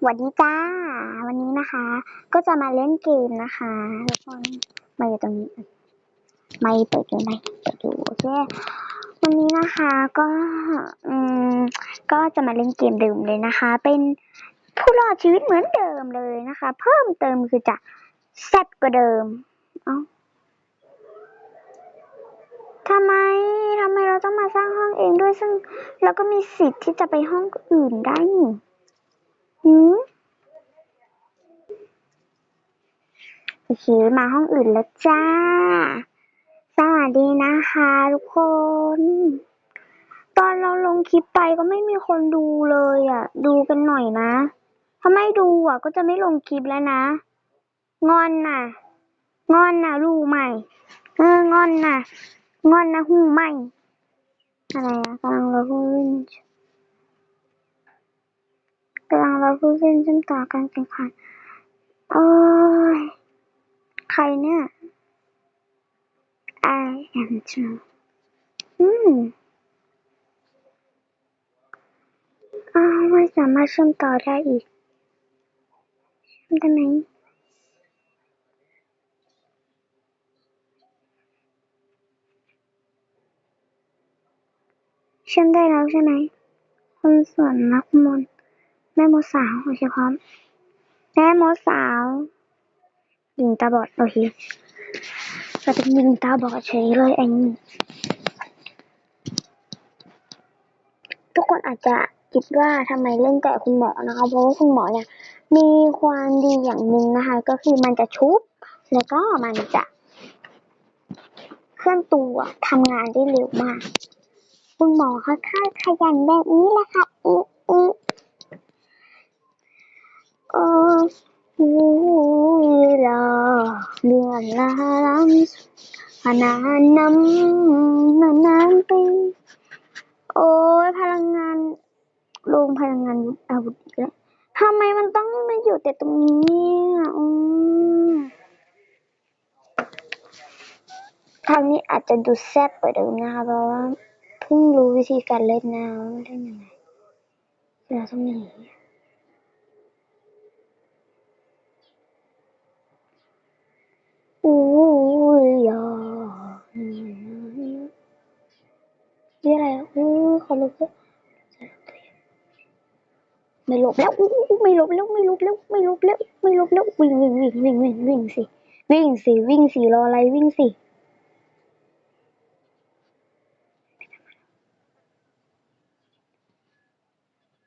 สวัสดีจ้า วันนี้นะคะ ก็จะมาเล่นเกมนะคะทุกคนมาอยู่ตรงนี้ไม่เปิดดูไหมเปิดดูโอเควันนี้นะคะก็อืมก็จะมาเล่นเกมเดิมเลยนะคะ เป็นผู้รอดชีวิตเหมือนเดิมเลยนะคะ เพิ่มเติมคือจะแซ่บกว่าเดิมเอ้าทำไมทำไมเราต้องมาสร้างห้องเองด้วยซึ่งเราก็มีสิทธิ์ที่จะไปห้องอื่นได้นี่ หืมโอเค มาห้องอื่นแล้วจ้า สวัสดีนะคะทุกคน ตอนเราลงคลิปไปก็ไม่มีคนดูเลยอะ ดูกันหน่อยนะ ถ้าไม่ดูอะ ก็จะไม่ลงคลิปแล้วนะ งอนน่ะ งอนน่ะรู้ไหม่ เออ งอนน่ะ งอนนะหูไหมอะไรอะกำลังเราพูดเล่น กำลังราพูดเล่นจนต่อการแข่งขัน โอ้ย ใครเนี่ย I am true อืมอ้าวไม่สามารถเชื่อมต่อได้อีก เชื่อมได้ไหมเชื่อมได้แล้วใช่ไหมคนส่วนนักมนต์ แม่มดสาวโอเคพร้อม แม่มดสาวหญิงตาบอดโอเคเราเป็นหญิงตาบอดเฉยเลยไอ้นี่ทุกคนอาจจะคิดว่าทำไมเล่นแต่คุณหมอนะคะ เพราะว่าคุณหมอเนี่ยมีความดีอย่างหนึ่งนะคะ ก็คือมันจะชุบ แล้วก็มันจะเคลื่อนตัวทำงานได้เร็วมาก คุณหมอเขาค่าขยันแบบนี้แหละค่ะอีอีโอ้โห รอเรื่องราวพนานนำนานนานไป โอ้ยพลังงานโรงพลังงานอาวุธอีกแล้วทำไมมันต้องมาอยู่แต่ตรงนี้อืมทางนี้อาจจะดูแซ่บกว่าเดิมนะคะเพราะว่าเพิ่งรู้วิธีการเล่นนะเล่นยังไงเราต้องหนี ลุกแล้วไม่หลบแล้วอู้อู้ไม่หลบแล้วไม่หลบแล้วไม่หลบแล้วไม่หลบแล้ววิ่งวิ่งวิ่งวิ่งวิ่งวิ่งสิวิ่งสิวิ่งสิรออะไรวิ่งสิ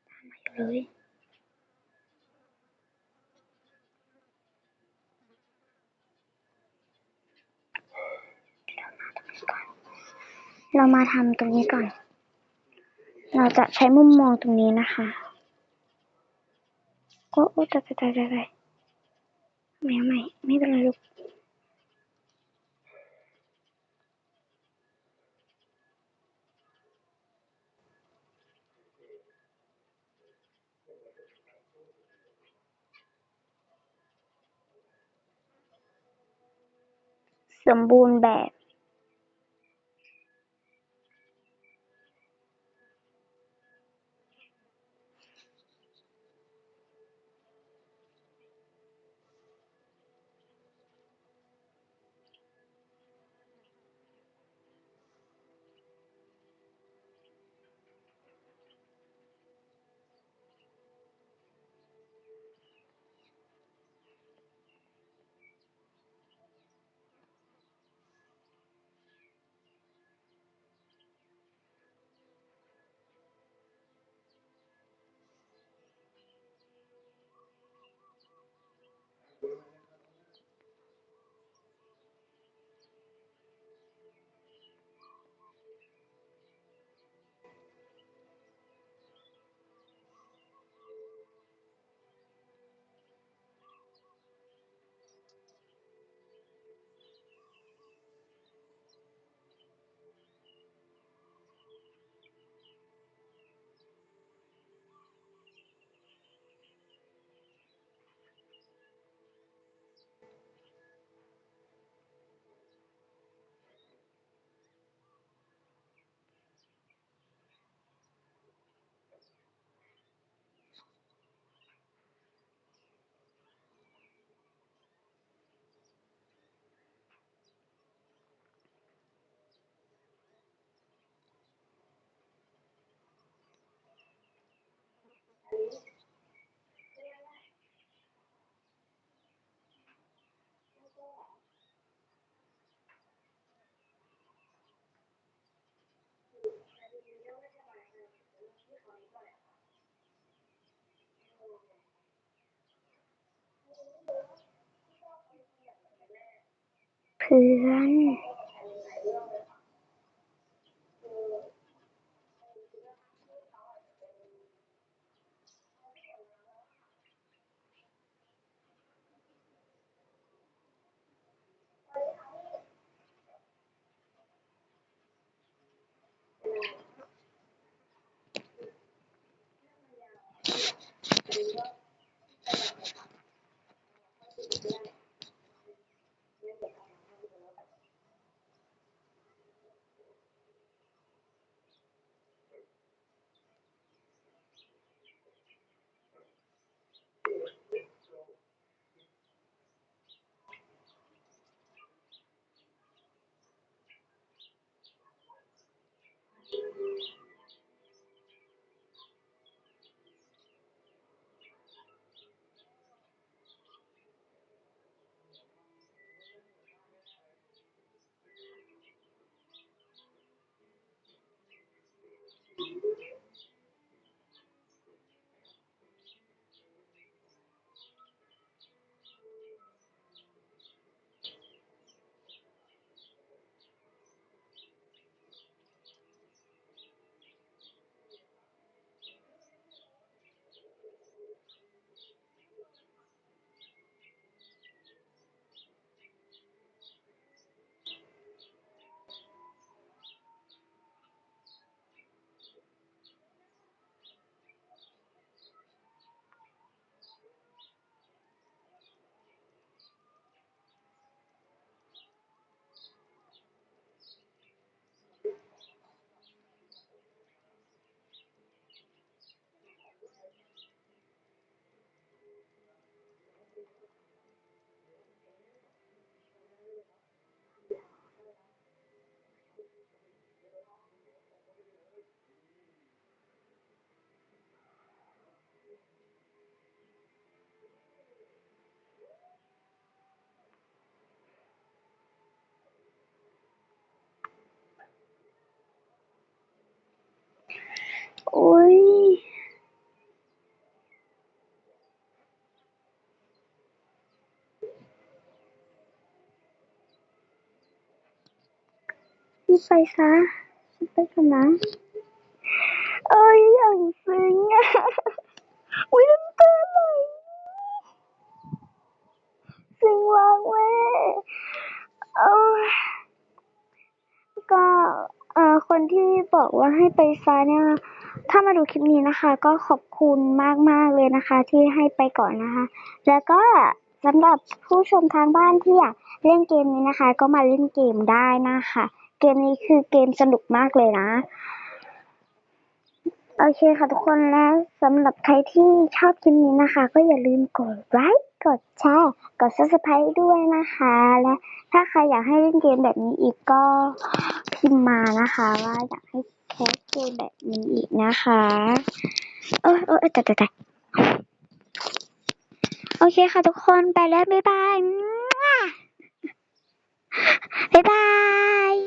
ตามมาอยู่เลยเรามาทำตรงนี้ก่อน เราจะใช้มุมมองตรงนี้นะคะโอ้โอ้ตายตายตายไม่ไม่ไม่เป็นไรลูกสมบูรณ์แบบ พื่อ โอ้ยรีบไปซะฉันไปกันนะเอ้ยอย่างซึ้งอะอุ้ยน้ำตาไหลซึ้งมากแม่เอ้ยก็เอ่อคนที่บอกว่าให้ไปซะเนี่ย ถ้ามาดูคลิปนี้นะคะ ก็ขอบคุณมากๆเลยนะคะ ที่ให้ไปก่อนนะคะ แล้วก็สำหรับผู้ชมทางบ้านที่อยากเล่นเกมนี้นะคะ ก็มาเล่นเกมได้นะคะ เกมนี้คือเกมสนุกมากเลยนะโอเคค่ะทุกคนแล้วสำหรับใครที่ชอบคลิปนี้นะคะ ก็อย่าลืมกดไลค์กดแชร์กด subscribe ด้วยนะคะ และถ้าใครอยากให้เล่นเกมแบบนี้อีกก็พิมพ์มานะคะ ว่าอยากให้ แพ็เกมแบบนี้อีกนะคะโอ้ยโอ้ยแต่แต่แต่โอเคค่ะทุกคนไปแล้วบ๊ายบายบ๊ายบาย